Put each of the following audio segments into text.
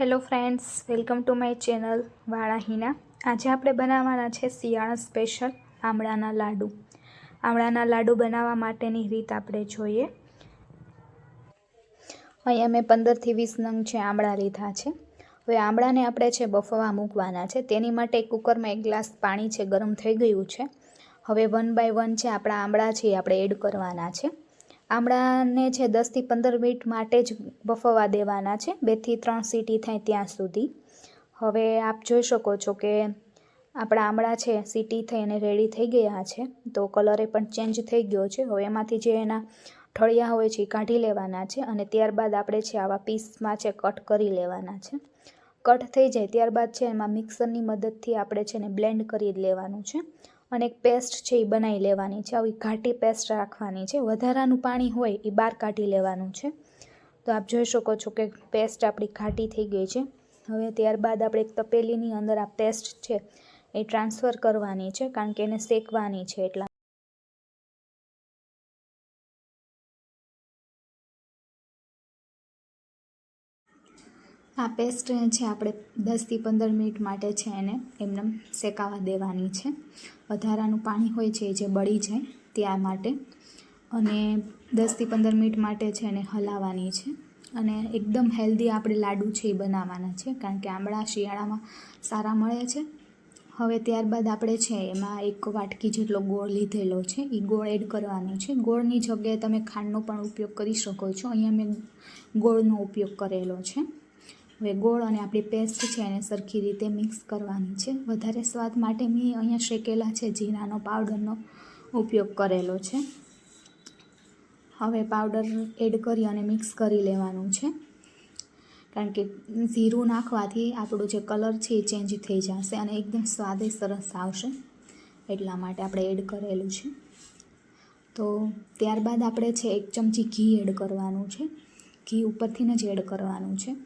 Hello friends welcome to my channel વાળા હિના આજે આપણે બનાવવાના છે શિયાળા સ્પેશિયલ આમળાના લાડુ. આમળાના લાડુ બનાવવા માટેની રીત આપણે જોઈએ. અહીંયા મેં પંદરથી વીસ નંગ છે આમળા લીધા છે. હવે આમળાને આપણે છે બફવા મૂકવાના છે. તેની માટે કુકરમાં એક ગ્લાસ પાણી છે, ગરમ થઈ ગયું છે. હવે વન બાય વન છે આપણા આમળા છે એ આપણે એડ કરવાના છે. આમળાને છે દસથી પંદર મિનિટ માટે જ બફવા દેવાના છે. બેથી ત્રણ સીટી થાય ત્યાં સુધી. હવે આપ જોઈ શકો છો કે આપણા આમળા છે, સીટી થઈ અને રેડી થઈ ગયા છે. તો કલરે પણ ચેન્જ થઈ ગયો છે. હવે એમાંથી જે એના ઠળિયા હોય છે એ કાઢી લેવાના છે અને ત્યારબાદ આપણે છે આવા પીસમાં છે કટ કરી લેવાના છે. કટ થઈ જાય ત્યારબાદ છે એમાં મિક્સરની મદદથી આપણે છે ને બ્લેન્ડ કરી લેવાનું છે. અને એક પેસ્ટ છે એ બનાવી લેવાની છે. આવી ઘાટી પેસ્ટ રાખવાની છે. વધારાનું પાણી હોય એ બહાર કાઢી લેવાનું છે. તો આપ જોઈ શકો છો કે પેસ્ટ આપણી ઘાટી થઈ ગઈ છે. હવે ત્યારબાદ આપણે એક તપેલીની અંદર આ પેસ્ટ છે એ ટ્રાન્સફર કરવાની છે, કારણ કે એને શેકવાની છે એટલા આ પેસ્ટ છે આપણે દસથી પંદર મિનિટ માટે છે એને એમને શેકાવા દેવાની છે. વધારાનું પાણી હોય છે જે બળી જાય ત્યાં માટે. અને દસથી પંદર મિનિટ માટે છે એને હલાવવાની છે. અને એકદમ હેલ્ધી આપણે લાડુ છે એ બનાવવાના છે, કારણ કે આંબળા શિયાળામાં સારા મળે છે. હવે ત્યારબાદ આપણે છે એમાં એક વાટકી જેટલો ગોળ લીધેલો છે એ ગોળ એડ કરવાનો છે. ગોળની જગ્યાએ તમે ખાંડનો પણ ઉપયોગ કરી શકો છો. અહીંયા મેં ગોળનો ઉપયોગ કરેલો છે. હવે ગોળ અને આપણી પેસ્ટ છે એને સરખી રીતે મિક્સ કરવાની છે. વધારે સ્વાદ માટે મેં અહીંયા શેકેલા છે જીરાનો પાવડરનો ઉપયોગ કરેલો છે. હવે પાવડર એડ કરી અને મિક્સ કરી લેવાનું છે. કારણ કે જીરું નાખવાથી આપણો જે કલર છે એ ચેન્જ થઈ જશે અને એકદમ સ્વાદ સરસ આવશે. એટલા માટે આપણે એડ કરેલું છે. તો ત્યારબાદ આપણે છે એક ચમચી ઘી એડ કરવાનું છે. ઘી ઉપરથી જ એડ કરવાનું છે.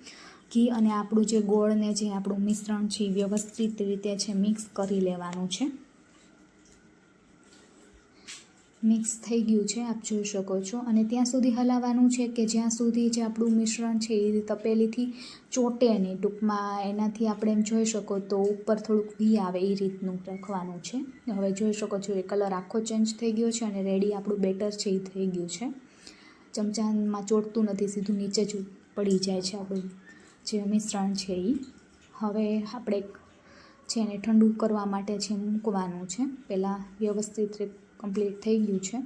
ઘી અને આપણું જે ગોળને જે આપણું મિશ્રણ છે એ વ્યવસ્થિત રીતે છે મિક્સ કરી લેવાનું છે. મિક્સ થઈ ગયું છે, આપ જોઈ શકો છો. અને ત્યાં સુધી હલાવવાનું છે કે જ્યાં સુધી જે આપણું મિશ્રણ છે એ તપેલીથી ચોટે નહીં, ટૂંકમાં એનાથી આપણે એમ જોઈ શકો તો ઉપર થોડુંક વી આવે એ રીતનું રાખવાનું છે. હવે જોઈ શકો છો એ કલર આખો ચેન્જ થઈ ગયો છે અને રેડી આપણું બેટર છે એ થઈ ગયું છે. ચમચામાં ચોટતું નથી, સીધું નીચે જ પડી જાય છે આપણું. જે મિશ્રણ છે એ હવે આપણે છે એને ઠંડુ કરવા માટે છે મૂકવાનું છે પહેલાં વ્યવસ્થિત રીતે કમ્પ્લીટ થઈ ગયું છે.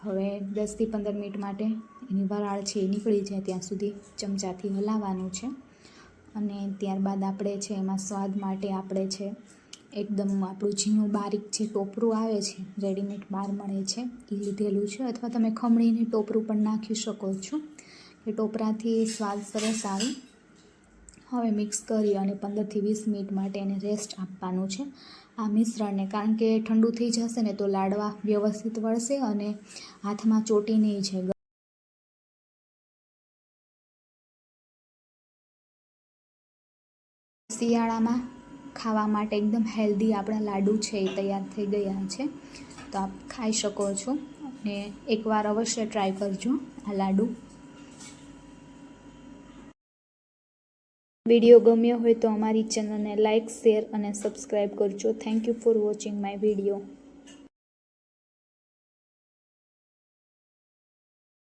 હવે દસથી પંદર મિનિટ માટે એની વરાળ છે એ નીકળી જાય ત્યાં સુધી ચમચાથી હલાવવાનું છે. અને ત્યારબાદ આપણે છે એમાં સ્વાદ માટે આપણે છે એકદમ આપણું ઝીણું બારીક જે ટોપરું આવે છે રેડીમેડ બહાર મળે છે એ લીધેલું છે. અથવા તમે ખમણીને ટોપરું પણ નાખી શકો છો. એ ટોપરાથી સ્વાદ સરસ આવે. હવે મિક્સ કરી અને પંદરથી વીસ મિનિટ માટે એને રેસ્ટ આપવાનું છે. આ મિશ્રણને કારણ કે ઠંડુ થઈ જશે ને તો લાડવા વ્યવસ્થિત વળશે અને હાથમાં ચોટી નહીં છે શિયાળામાં ખાવા માટે એકદમ હેલ્ધી આપણા લાડુ છે એ તૈયાર થઈ ગયા છે. તો આપ ખાઈ શકો છો અને એકવાર અવશ્ય ટ્રાય કરજો આ લાડુ. વીડિયો ગમ્યો હોય તો અમારી ચેનલને લાઇક શેર અને સબસ્ક્રાઈબ કરજો. Thank you for watching my video